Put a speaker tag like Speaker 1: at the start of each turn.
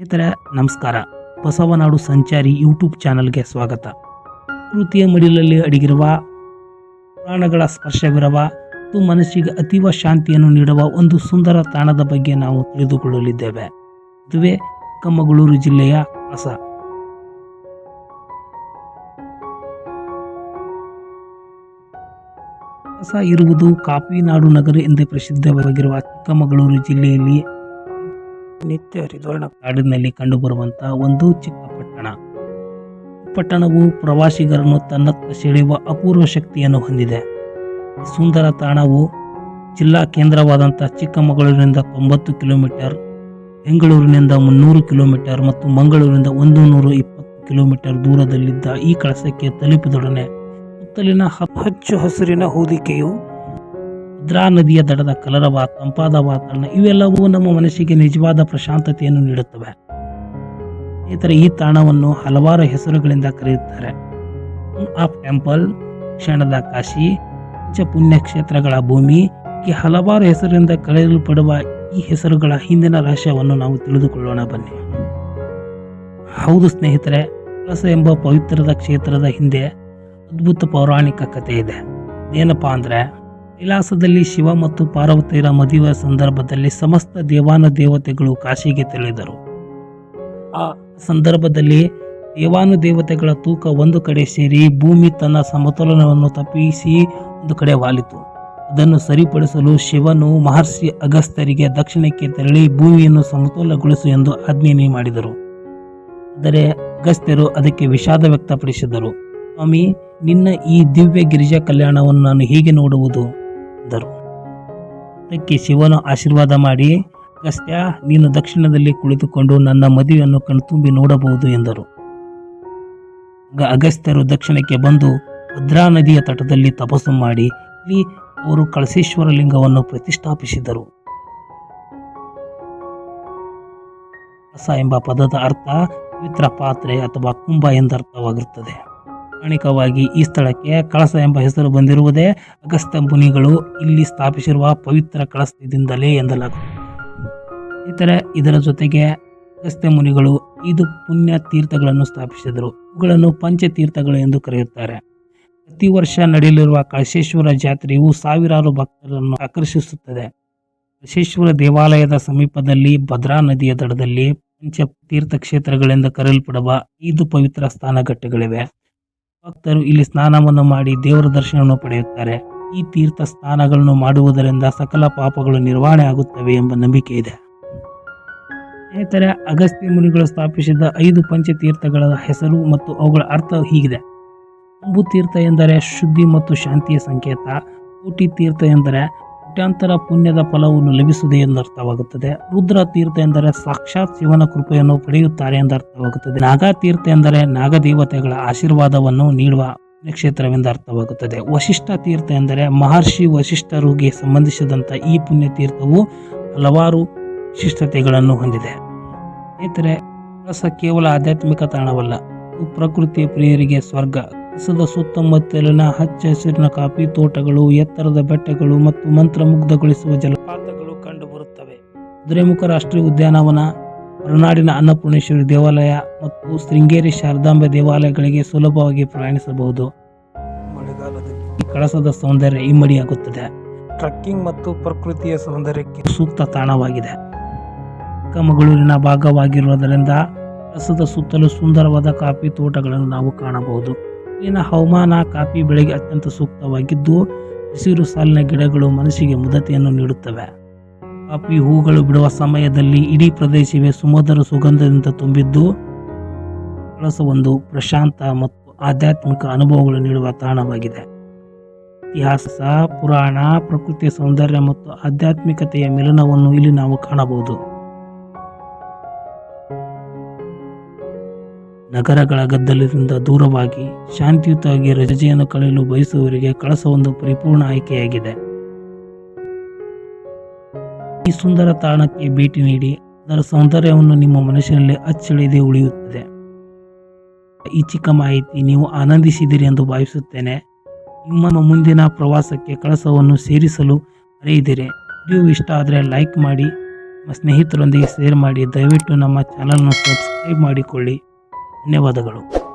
Speaker 1: ಸ್ನೇಹಿತರೆ, ನಮಸ್ಕಾರ. ಬಸವನಾಡು ಸಂಚಾರಿ ಯೂಟ್ಯೂಬ್ ಚಾನಲ್ಗೆ ಸ್ವಾಗತ. ಕೃತಿಯ ಮಡಿಲಲ್ಲಿ ಅಡಗಿರುವ, ಪ್ರಾಣಗಳ ಸ್ಪರ್ಶವಿರುವ, ಮತ್ತು ಮನಸ್ಸಿಗೆ ಅತೀವ ಶಾಂತಿಯನ್ನು ನೀಡುವ ಒಂದು ಸುಂದರ ತಾಣದ ಬಗ್ಗೆ ನಾವು ತಿಳಿದುಕೊಳ್ಳಲಿದ್ದೇವೆ. ಇದುವೇ ಚಿಕ್ಕಮಗಳೂರು ಜಿಲ್ಲೆಯ ಕಳಸ ಕಳಸ ಇರುವುದು ಕಾಪಿನಾಡು ನಗರ ಎಂದೇ ಪ್ರಸಿದ್ಧವಾಗಿರುವ ಚಿಕ್ಕಮಗಳೂರು ಜಿಲ್ಲೆಯಲ್ಲಿ ನಿತ್ಯ ಹರಿದ್ವರ್ಣ. ಕಾಡಿನಲ್ಲಿ ಕಂಡುಬರುವಂತಹ ಒಂದು ಚಿಕ್ಕ ಪಟ್ಟಣ. ಪಟ್ಟಣವು ಪ್ರವಾಸಿಗರನ್ನು ತನ್ನತ್ತ ಸೆಳೆಯುವ ಅಪೂರ್ವ ಶಕ್ತಿಯನ್ನು ಹೊಂದಿದೆ. ಸುಂದರ ತಾಣವು ಜಿಲ್ಲಾ ಕೇಂದ್ರವಾದಂಥ ಚಿಕ್ಕಮಗಳೂರಿನಿಂದ ತೊಂಬತ್ತು ಕಿಲೋಮೀಟರ್ ಬೆಂಗಳೂರಿನಿಂದ ಮುನ್ನೂರು ಕಿಲೋಮೀಟರ್ ಮತ್ತು ಮಂಗಳೂರಿನಿಂದ ಒಂದು ನೂರು ಇಪ್ಪತ್ತು ಕಿಲೋಮೀಟರ್ ದೂರದಲ್ಲಿದ್ದ ಈ ಕಳಸಕ್ಕೆ ತಲುಪಿದೊಡನೆ ಸುತ್ತಲಿನ ಹಚ್ಚು ಹಸಿರಿನ ಹೊದಿಕೆಯು ಭದ್ರಾ ನದಿಯ ದಡದ ಕಲರವ, ತಂಪಾದ ವಾತಾವರಣ, ಇವೆಲ್ಲವೂ ನಮ್ಮ ಮನಸ್ಸಿಗೆ ನಿಜವಾದ ಪ್ರಶಾಂತತೆಯನ್ನು ನೀಡುತ್ತವೆ. ಸ್ನೇಹಿತರೆ, ಈ ತಾಣವನ್ನು ಹಲವಾರು ಹೆಸರುಗಳಿಂದ ಕರೆಯುತ್ತಾರೆ. ಆಫ್ ಟೆಂಪಲ್ ಕ್ಷಣದ ಕಾಶಿ ಪಂಚ ಪುಣ್ಯಕ್ಷೇತ್ರಗಳ ಭೂಮಿ, ಈ ಹಲವಾರು ಹೆಸರಿಂದ ಕರೆಯಲ್ಪಡುವ ಈ ಹೆಸರುಗಳ ಹಿಂದಿನ ರಹಸ್ಯವನ್ನು ನಾವು ತಿಳಿದುಕೊಳ್ಳೋಣ, ಬನ್ನಿ. ಹೌದು ಸ್ನೇಹಿತರೆ, ಕಳಸ ಎಂಬ ಪವಿತ್ರದ ಕ್ಷೇತ್ರದ ಹಿಂದೆ ಅದ್ಭುತ ಪೌರಾಣಿಕ ಕಥೆ ಇದೆ. ಏನಪ್ಪಾ ಅಂದ್ರೆ ಕೈಲಾಸದಲ್ಲಿ ಶಿವ ಮತ್ತು ಪಾರ್ವತಿಯರ ಮದುವೆಯ ಸಂದರ್ಭದಲ್ಲಿ ಸಮಸ್ತ ದೇವಾನ ದೇವತೆಗಳು ಕಾಶಿಗೆ ತೆರಳಿದರು. ಆ ಸಂದರ್ಭದಲ್ಲಿ ದೇವಾನು ದೇವತೆಗಳ ತೂಕ ಒಂದು ಕಡೆ ಸೇರಿ ಭೂಮಿ ತನ್ನ ಸಮತೋಲನವನ್ನು ತಪ್ಪಿಸಿ ಒಂದು ಕಡೆ ವಾಲಿತು. ಅದನ್ನು ಸರಿಪಡಿಸಲು ಶಿವನು ಮಹರ್ಷಿ ಅಗಸ್ತ್ಯರಿಗೆ ದಕ್ಷಿಣಕ್ಕೆ ತೆರಳಿ ಭೂಮಿಯನ್ನು ಸಮತೋಲಗೊಳಿಸು ಎಂದು ಆಜ್ಞೆ ಮಾಡಿದರು. ಆದರೆ ಅಗಸ್ತ್ಯರು ಅದಕ್ಕೆ ವಿಷಾದ ವ್ಯಕ್ತಪಡಿಸಿದರು. ಸ್ವಾಮಿ, ನಿನ್ನ ಈ ದಿವ್ಯ ಗಿರಿಜಾ ಕಲ್ಯಾಣವನ್ನು ನಾನು ಹೇಗೆ ನೋಡುವುದು? ಎಂದರು ಅದಕ್ಕೆ ಶಿವನು ಆಶೀರ್ವಾದ ಮಾಡಿ ಅಗಸ್ತ್ಯ ನೀನು ದಕ್ಷಿಣದಲ್ಲಿ ಕುಳಿತುಕೊಂಡು ನನ್ನ ಮದುವೆಯನ್ನು ಕಣ್ತುಂಬಿ ನೋಡಬಹುದು ಎಂದರು. ಅಗಸ್ತ್ಯರು ದಕ್ಷಿಣಕ್ಕೆ ಬಂದು ಭದ್ರಾ ನದಿಯ ತಟದಲ್ಲಿ ತಪಸ್ಸು ಮಾಡಿ, ಇಲ್ಲಿ ಅವರು ಕಳಸೇಶ್ವರ ಲಿಂಗವನ್ನು ಪ್ರತಿಷ್ಠಾಪಿಸಿದರು. ಎಂಬ ಪದದ ಅರ್ಥ ಪವಿತ್ರ ಪಾತ್ರೆ ಅಥವಾ ಕುಂಭ ಎಂದರ್ಥವಾಗಿರುತ್ತದೆ. ಪ್ರಾಣಿಕವಾಗಿ ಈ ಸ್ಥಳಕ್ಕೆ ಕಳಸ ಎಂಬ ಹೆಸರು ಬಂದಿರುವುದೇ ಅಗಸ್ತ್ಯ ಮುನಿಗಳು ಇಲ್ಲಿ ಸ್ಥಾಪಿಸಿರುವ ಪವಿತ್ರ ಕಳಸದಿಂದಲೇ ಎಂದಲಾಗುತ್ತದೆ. ಇತರ ಇದರ ಜೊತೆಗೆ ಅಗಸ್ತ್ಯ ಮುನಿಗಳು ಐದು ಪುಣ್ಯ ತೀರ್ಥಗಳನ್ನು ಸ್ಥಾಪಿಸಿದರು. ಇವುಗಳನ್ನು ಪಂಚತೀರ್ಥಗಳು ಎಂದು ಕರೆಯುತ್ತಾರೆ. ಪ್ರತಿ ವರ್ಷ ನಡೆಯಲಿರುವ ಕಳಶೇಶ್ವರ ಜಾತ್ರೆಯು ಸಾವಿರಾರು ಭಕ್ತರನ್ನು ಆಕರ್ಷಿಸುತ್ತದೆ. ಕಳಶೇಶ್ವರ ದೇವಾಲಯದ ಸಮೀಪದಲ್ಲಿ ಭದ್ರಾ ನದಿಯ ದಡದಲ್ಲಿ ಪಂಚ ತೀರ್ಥ ಕ್ಷೇತ್ರಗಳೆಂದು ಕರೆಯಲ್ಪಡುವ ಐದು ಪವಿತ್ರ ಸ್ಥಾನಘಟ್ಟಗಳಿವೆ ಭಕ್ತರು ಇಲ್ಲಿ ಸ್ನಾನವನ್ನು ಮಾಡಿ ದೇವರ ದರ್ಶನವನ್ನು ಪಡೆಯುತ್ತಾರೆ. ಈ ತೀರ್ಥ ಸ್ನಾನಗಳನ್ನು ಮಾಡುವುದರಿಂದ ಸಕಲ ಪಾಪಗಳು ನಿರ್ವಹಣೆ ಆಗುತ್ತವೆ ಎಂಬ ನಂಬಿಕೆ ಇದೆ. ಸ್ನೇಹಿತರೆ, ಅಗಸ್ತ್ಯ ಮುನಿಗಳು ಸ್ಥಾಪಿಸಿದ ಐದು ಪಂಚತೀರ್ಥಗಳ ಹೆಸರು ಮತ್ತು ಅವುಗಳ ಅರ್ಥ ಹೀಗಿದೆ. ಅಂಬು ಎಂದರೆ ಶುದ್ಧಿ ಮತ್ತು ಶಾಂತಿಯ ಸಂಕೇತ. ಕೋಟಿ ತೀರ್ಥ ಎಂದರೆ ಕೋಟ್ಯಾಂತರ ಪುಣ್ಯದ ಫಲವನ್ನು ಲಭಿಸುವುದೇ ಎಂದರ್ಥವಾಗುತ್ತದೆ ರುದ್ರ ತೀರ್ಥ ಎಂದರೆ ಸಾಕ್ಷಾತ್ ಶಿವನ ಕೃಪೆಯನ್ನು ಪಡೆಯುತ್ತಾರೆ ಎಂದು ಅರ್ಥವಾಗುತ್ತದೆ. ನಾಗಾ ತೀರ್ಥ ಎಂದರೆ ನಾಗದೇವತೆಗಳ ಆಶೀರ್ವಾದವನ್ನು ನೀಡುವ ಪುಣ್ಯಕ್ಷೇತ್ರವೆಂದು ಅರ್ಥವಾಗುತ್ತದೆ. ವಶಿಷ್ಠ ತೀರ್ಥ ಎಂದರೆ ಮಹರ್ಷಿ ವಶಿಷ್ಠರಿಗೆ ಸಂಬಂಧಿಸಿದಂಥ ಈ ಪುಣ್ಯ ತೀರ್ಥವು ಹಲವಾರು ವಿಶಿಷ್ಟತೆಗಳನ್ನು ಹೊಂದಿದೆ. ಸ್ನೇಹಿತರೆ ಕೇವಲ ಆಧ್ಯಾತ್ಮಿಕ ತಾಣವಲ್ಲ ಪ್ರಕೃತಿ ಪ್ರಿಯರಿಗೆ ಸ್ವರ್ಗ ಕಳಸದ ಸುತ್ತಮುತ್ತಲಿನ ಹಚ್ಚ ಹಸಿರಿನ ಕಾಫಿ ತೋಟಗಳು, ಎತ್ತರದ ಬೆಟ್ಟಗಳು ಮತ್ತು ಮಂತ್ರಮುಗ್ಧಗೊಳಿಸುವ ಜಲಪಾತಗಳು ಕಂಡುಬರುತ್ತವೆ. ಕುದುರೆಮುಖ ರಾಷ್ಟ್ರೀಯ ಉದ್ಯಾನವನ, ಹೊರನಾಡಿನ ಅನ್ನಪೂರ್ಣೇಶ್ವರಿ ದೇವಾಲಯ ಮತ್ತು ಶೃಂಗೇರಿ ಶಾರದಾಂಬೆ ದೇವಾಲಯಗಳಿಗೆ ಸುಲಭವಾಗಿ ಪ್ರಯಾಣಿಸಬಹುದು.
Speaker 2: ಮಳೆಗಾಲದಲ್ಲಿ
Speaker 1: ಕಳಸದ ಸೌಂದರ್ಯ ಇಮ್ಮಡಿಯಾಗುತ್ತದೆ.
Speaker 2: ಟ್ರಕ್ಕಿಂಗ್ ಮತ್ತು ಪ್ರಕೃತಿಯ ಸೌಂದರ್ಯಕ್ಕೆ
Speaker 1: ಸೂಕ್ತ ತಾಣವಾಗಿದೆ. ಚಿಕ್ಕಮಗಳೂರಿನ ಭಾಗವಾಗಿರುವುದರಿಂದ ಕಳಸದ ಸುತ್ತಲೂ ಸುಂದರವಾದ ಕಾಫಿ ತೋಟಗಳನ್ನು ನಾವು ಕಾಣಬಹುದು. ಇಲ್ಲಿನ ಹವಾಮಾನ ಕಾಫಿ ಬೆಳೆಗೆ ಅತ್ಯಂತ ಸೂಕ್ತವಾಗಿದ್ದು, ಹಸಿರು ಸಾಲಿನ ಗಿಡಗಳು ಮನಸ್ಸಿಗೆ ಮುದತೆಯನ್ನು ನೀಡುತ್ತವೆ. ಕಾಫಿ ಹೂಗಳು ಬಿಡುವ ಸಮಯದಲ್ಲಿ ಇಡೀ ಪ್ರದೇಶವೇ ಸುಮಧುರ ಸುಗಂಧದಿಂದ ತುಂಬಿದ್ದು ಕಳಸ ಒಂದು ಪ್ರಶಾಂತ ಮತ್ತು ಆಧ್ಯಾತ್ಮಿಕ ಅನುಭವಗಳು ನೀಡುವ ತಾಣವಾಗಿದೆ. ಇತಿಹಾಸ, ಪುರಾಣ ಪ್ರಕೃತಿ ಸೌಂದರ್ಯ ಮತ್ತು ಆಧ್ಯಾತ್ಮಿಕತೆಯ ಮಿಲನವನ್ನು ಇಲ್ಲಿ ನಾವು ಕಾಣಬಹುದು. ನಗರಗಳ ಗದ್ದಲದಿಂದ ದೂರವಾಗಿ ಶಾಂತಿಯುತವಾಗಿ ರಜೆಯನ್ನು ಕಳೆಯಲು ಬಯಸುವವರಿಗೆ ಕಳಸ ಒಂದು ಪರಿಪೂರ್ಣ ಆಯ್ಕೆಯಾಗಿದೆ. ಈ ಸುಂದರ ತಾಣಕ್ಕೆ ಭೇಟಿ ನೀಡಿ ಅದರ ಸೌಂದರ್ಯವನ್ನು ನಿಮ್ಮ ಮನಸ್ಸಿನಲ್ಲಿ ಅಚ್ಚಳಿಯದೆ ಉಳಿಯುತ್ತದೆ. ಈ ಚಿಕ್ಕ ಮಾಹಿತಿ ನೀವು ಆನಂದಿಸಿದಿರಿ ಎಂದು ಭಾವಿಸುತ್ತೇನೆ. ನಿಮ್ಮ ಮುಂದಿನ ಪ್ರವಾಸಕ್ಕೆ ಕಳಸವನ್ನು ಸೇರಿಸಲು ಅರಿಯಿದಿರಿ ವಿಡಿಯೋ ಇಷ್ಟ ಆದರೆ ಲೈಕ್ ಮಾಡಿ, ನಮ್ಮ ಸ್ನೇಹಿತರೊಂದಿಗೆ ಶೇರ್ ಮಾಡಿ, ದಯವಿಟ್ಟು ನಮ್ಮ ಚಾನಲ್ನ ಸಬ್ಸ್ಕ್ರೈಬ್ ಮಾಡಿಕೊಳ್ಳಿ. ಧನ್ಯವಾದಗಳು.